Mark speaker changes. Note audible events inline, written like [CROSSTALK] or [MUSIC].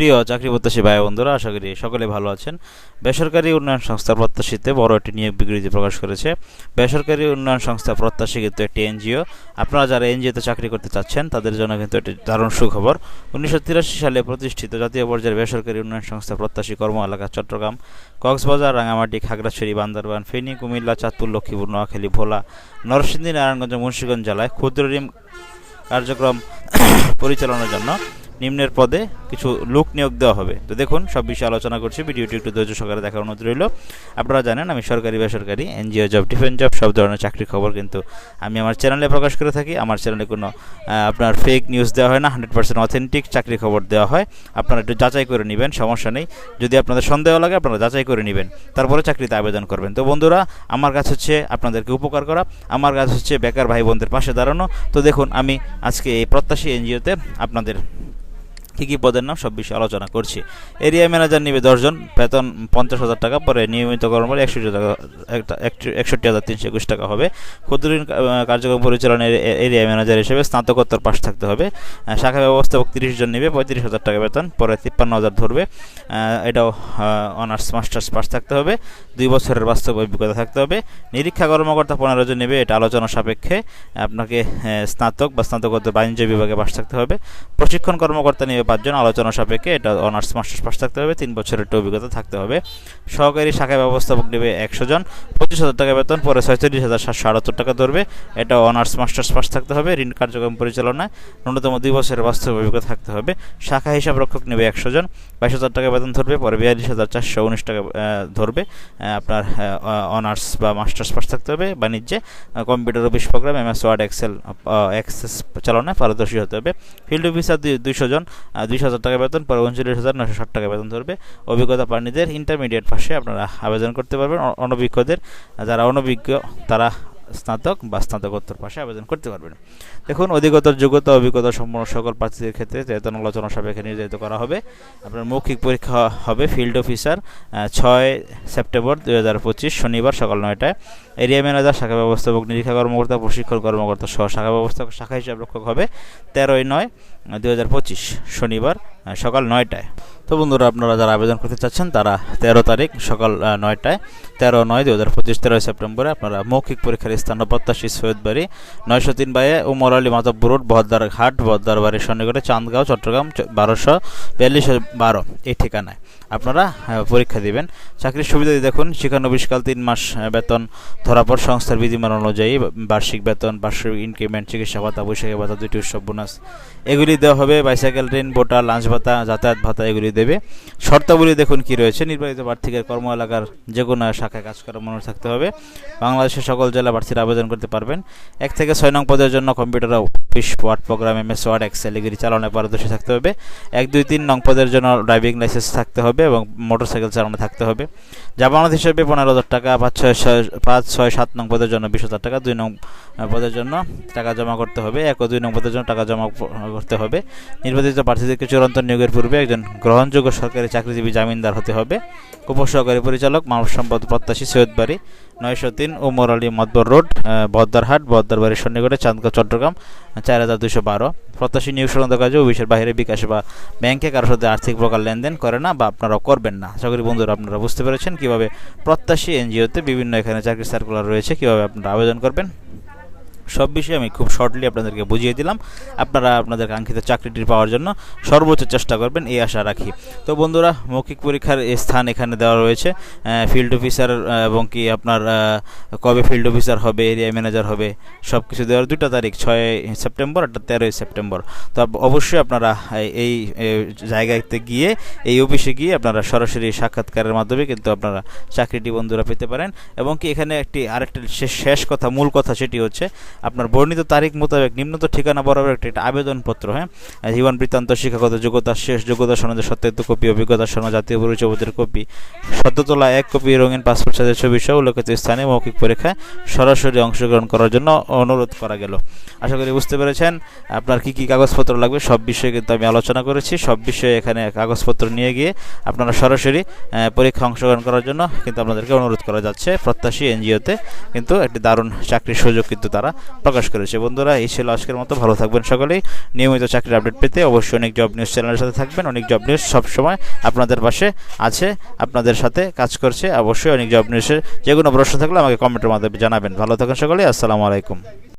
Speaker 1: প্রিয় চাকরি প্রত্যাশী ভাই বন্ধুরা, আশা করি সকলে ভালো আছেন। বেসরকারি উন্নয়ন সংস্থার প্রত্যাশীতে বড় একটি নিয়োগ বিবৃতি প্রকাশ করেছে। বেসরকারি উন্নয়ন সংস্থা প্রত্যাশী কিন্তু একটি এনজিও। আপনারা যারা এনজিওতে চাকরি করতে চাচ্ছেন, তাদের জন্য কিন্তু একটি দারুণ সুখবর। উনিশশো তিরাশি সালে প্রতিষ্ঠিত জাতীয় পর্যায়ের বেসরকারি উন্নয়ন সংস্থা প্রত্যাশী কর্ম এলাকা চট্টগ্রাম, কক্সবাজার রাঙামাটি খাগড়াছড়ি, বান্দরবান, ফেনী, কুমিল্লা, চাঁদপুর, লক্ষ্মীপুর, নোয়াখালী, ভোলা, নরসিংদী, নারায়ণগঞ্জ, মুন্সিগঞ্জ জেলায় ক্ষুদ্র ঋণ কার্যক্রম [COUGHS] পরিচালনার জন্য নিম্নের পদে কিছু লোক নিয়োগ দেওয়া হবে। তো দেখুন, সব বিষয়ে আলোচনা করছি। ভিডিওটি একটু ধৈর্য সহকারে দেখার অনুরোধ রইল। আপনারা জানেন, আমি সরকারি, বেসরকারি, এনজিও, জব, ডিফেন্স জব, সব ধরনের চাকরির খবর কিন্তু আমি আমার চ্যানেলে প্রকাশ করে থাকি। আমার চ্যানেলে কোনো আপনার ফেক নিউজ দেওয়া হয় না হান্ড্রেড পার্সেন্ট অথেন্টিক চাকরি খবর দেওয়া হয়। আপনারা একটু যাচাই করে নেবেন, সমস্যা নেই। যদি আপনাদের সন্দেহ লাগে, আপনারা যাচাই করে নেবেন। তারপরে চাকরিতে আবেদন করবেন। তো বন্ধুরা, আমার কাছে হচ্ছে আপনাদেরকে উপকার করা। আমার কাছে হচ্ছে বেকার ভাই বোনদের পাশে দাঁড়ানো। তো দেখুন, আমি আজকে এই প্রত্যাশী এনজিওতে আপনাদের কী কী পদের নাম সব বিষয়ে আলোচনা করছি। এরিয়া ম্যানেজার নিবে দশজন বেতন পঞ্চাশ হাজার টাকা পরে নিয়মিত কর্মচারী একষট্টি টাকা একষট্টি হাজার তিনশো একুশ টাকা হবে। ক্ষুদ্র ঋণ কা- আহ, কার্যক্রম পরিচালনার এরিয়া ম্যানেজার হিসেবে স্নাতকোত্তর পাশ থাকতে হবে। শাখা ব্যবস্থাপক তিরিশ জন নেবে পঁয়ত্রিশ হাজার টাকা বেতন পরে তিপ্পান্ন হাজার ধরবে। এটাও অনার্স মাস্টার্স পাস থাকতে হবে। দুই বছরের বাস্তব অভিজ্ঞতা থাকতে হবে। নিরীক্ষা কর্মকর্তা পনেরো জন নেবে এটা আলোচনা সাপেক্ষে। আপনাকে স্নাতক বা স্নাতকোত্তর বাণিজ্য বিভাগে পাশ থাকতে হবে। প্রশিক্ষণ কর্মকর্তা নিবে পাঁচজন আলোচনা সাপেক্ষে এটা অনার্স মাস্টার্স পাস থাকতে হবে, তিন বছরের একটা অভিজ্ঞতা থাকতে হবে। সহকারী শাখায় ব্যবস্থাপক নেবে একশো জন, পঁচিশ হাজার টাকা বেতন, পরে ছয়চল্লিশ হাজার সাতশো আটাত্তর টাকা ধরবে। এটা অনার্স মাস্টার্স পাস থাকতে হবে, ঋণ কার্যক্রম পরিচালনায় ন্যূনতম দুই বছরের বাস্তব অভিজ্ঞতা থাকতে হবে। শাখা হিসাব রক্ষক নেবে একশো জন, বাইশ হাজার টাকা বেতন ধরবে, পরে বিয়াল্লিশ হাজার চারশো উনিশ টাকা ধরবে। আপনার অনার্স বা মাস্টার্স পাস থাকতে হবে বাণিজ্যে। Computer office program, M S, word, excel access চালনায় পারদর্শী হতে হবে। ফিল্ড অফিসার দুইশো জন দুইশ হাজার টাকা বেতন, পরে উনচল্লিশ হাজার নশো ষাট টাকা বেতন ধরবে। অভিজ্ঞতা প্রাণীদের ইন্টারমিডিয়েট পাশে আপনারা আবেদন করতে পারবেন অনভিজ্ঞদের। যারা অনভিজ্ঞ, তারা স্নাতক বা স্নাতকোত্তর পাশে আবেদন করতে পারবেন। দেখুন, অধিকতর যোগ্যতা, অভিজ্ঞতা সম্পন্ন সকল প্রার্থীদের ক্ষেত্রে বেতন আলোচনা সাপেক্ষে নির্ধারিত করা হবে। আপনার মৌখিক পরীক্ষা হবে ফিল্ড অফিসার ছয় সেপ্টেম্বর দুই হাজার পঁচিশ শনিবার সকাল নয়টায়। এরিয়া ম্যানেজার, শাখা ব্যবস্থাপক, নিরীক্ষা কর্মকর্তা, প্রশিক্ষণ কর্মকর্তা সহ শাখা ব্যবস্থাপক, শাখা হিসাব রক্ষক হবে তেরোই নয় দু শনিবার সকাল নয়টায়। তো বন্ধুরা, আপনারা যারা আবেদন করতে চাচ্ছেন, তারা তেরো তারিখ সকাল নয়টায়, তেরো নয় দু হাজার পঁচিশ, তেরোই সেপ্টেম্বরে আপনারা মৌখিক পরীক্ষার স্থান প্রত্যাশী সৈয়দবাড়ি, নয়শো তিন বাইয়ে উমর আলী মাধব রোড, বহদ্দার ঘাট, বহদ্দার বাড়ির সন্নিকটে, চাঁদগাঁও, চট্টগ্রাম বারোশো বিয়াল্লিশ বারো, এই ঠিকানায়। আপনারা পরীক্ষা দিবেন। চাকরির সুবিধা দেখুন শিক্ষানবিশকাল তিন মাস বেতন ধরা পর সংস্থার বিধিমান অনুযায়ী বার্ষিক বেতন, বার্ষিক ইনক্রিমেন্ট, চিকিৎসা ভাতা, বৈশাখী ভাতা, দুটি উৎসব বোনাস। এগুলি দেওয়া হবে বাইসাইকেল, ট্রেন বোটা লাঞ্চ ভাতা, যাতায়াত ভাতা, এগুলি দেবে। শর্তাবলী দেখুন কি রয়েছে। নির্বাচিত প্রার্থীদের কর্ম এলাকার যে কোনো শাখায় কাজ করার মনে থাকতে হবে। বাংলাদেশের সকল জেলা প্রার্থীরা আবেদন করতে পারবেন। এক থেকে ছয় নং পদের জন্য computer office word program M S word excel এগুলি চালানোয় পারদর্শী থাকতে হবে। এক, দুই, তিন নং পদের জন্য ড্রাইভিং লাইসেন্স থাকতে হবে এবং মোটরসাইকেল চালানো থাকতে হবে। জামানত হিসেবে পনেরো হাজার টাকা, পাঁচ, ছয় ছয়, পাঁচ, ছয়, সাত নং পদের জন্য বিশ হাজার টাকা, দুই নং পদের জন্য টাকা জমা করতে হবে। এক ও দুই নং পদের জন্য টাকা জমা করতে হবে। নির্বাচিত প্রার্থীদেরকে চূড়ান্ত নিয়োগের পূর্বে একজন গ্রহণযোগ্য সরকারি চাকরিজীবী জামিনদার হতে হবে। উপসহকারী পরিচালক, মানব সম্পদ প্রত্যাশী সৈয়দবাড়ি নয়শো তিন উমর আলী মদবর রোড বদ্দারহাট বদ্দারবাড়ির সন্নিকটে চাঁদগাঁও, চট্টগ্রাম, চার হাজার দুশো বারো। প্রত্যাশী নিয়োগ সংক্রান্ত কাজে অফিসের বাইরে বিকাশ বা ব্যাংকে কারোর সাথে আর্থিক প্রকার লেনদেন করে না বা আপনারাও করবেন না। আশা করি বন্ধুরা আপনারা বুঝতে পেরেছেন কীভাবে প্রত্যাশী এনজিওতে বিভিন্ন এখানে চাকরি সার্কুলার রয়েছে, কীভাবে আপনারা আবেদন করবেন। সব বিষয়ে আমি খুব শর্টলি আপনাদেরকে বুঝিয়ে দিলাম। আপনারা আপনাদের কাঙ্ক্ষিত চাকরিটি পাওয়ার জন্য সর্বোচ্চ চেষ্টা করবেন, এই আশা রাখি। তো বন্ধুরা, মৌখিক পরীক্ষার স্থান এখানে দেওয়া রয়েছে। ফিল্ড অফিসার এবং কি আপনার কবে ফিল্ড অফিসার হবে এরিয়া ম্যানেজার হবে সব কিছু দেওয়ার দুটো তারিখ, ছয় সেপ্টেম্বর একটা তেরোই সেপ্টেম্বর। তো অবশ্যই আপনারা এই- জায়গাতে গিয়ে, এই অফিসে গিয়ে আপনারা সরাসরি সাক্ষাৎকারের মাধ্যমে কিন্তু আপনারা চাকরিটি বন্ধুরা পেতে পারেন। এবং কি এখানে একটি আরেকটা শেষ কথা, মূল কথা সেটি হচ্ছে আপনার বর্ণিত তারিখ মোতাবেক নিম্নত ঠিকানা বরাবর একটি আবেদনপত্র হ্যাঁ? জীবন বৃত্তান্ত শিক্ষাগত যোগ্যতা, শেষ যোগ্যতা, সনদের সত্যায়িত কপি, অভিজ্ঞতা, সনদ, জাতীয় পরিচয়পত্রের কপি সদ্য তোলা এক কপি, রঙিন পাসপোর্ট সাইজের ছবি সহ উল্লেখিত স্থানে মৌখিক পরীক্ষায় সরাসরি অংশগ্রহণ করার জন্য অনুরোধ করা গেল। আশা করি বুঝতে পেরেছেন। আপনার কি কি কাগজপত্র লাগবে সব বিষয়ে কিন্তু আমি আলোচনা করেছি। সব বিষয়ে এখানে কাগজপত্র নিয়ে গিয়ে আপনারা সরাসরি পরীক্ষা অংশগ্রহণ করার জন্য কিন্তু আপনাদেরকে অনুরোধ করা যাচ্ছে। প্রত্যাশী এনজিওতে কিন্তু একটি দারুণ চাকরির সুযোগ কিন্তু তারা প্রকাশ করেছে। বন্ধুরা, এই ছিল আজকের মতো। ভালো থাকবেন সকলেই। নিয়মিত চাকরির আপডেট পেতে অবশ্যই অনেক জব নিউজ চ্যানেলের সাথে থাকবেন। অনেক জব নিউজ সবসময় আপনাদের পাশে আছে, আপনাদের সাথে কাজ করছে। অবশ্যই অনেক জব নিউজের যে কোনো প্রশ্ন থাকলে আমাকে কমেন্টের মাধ্যমে জানাবেন। ভালো থাকেন সকলেই। আসসালামু আলাইকুম।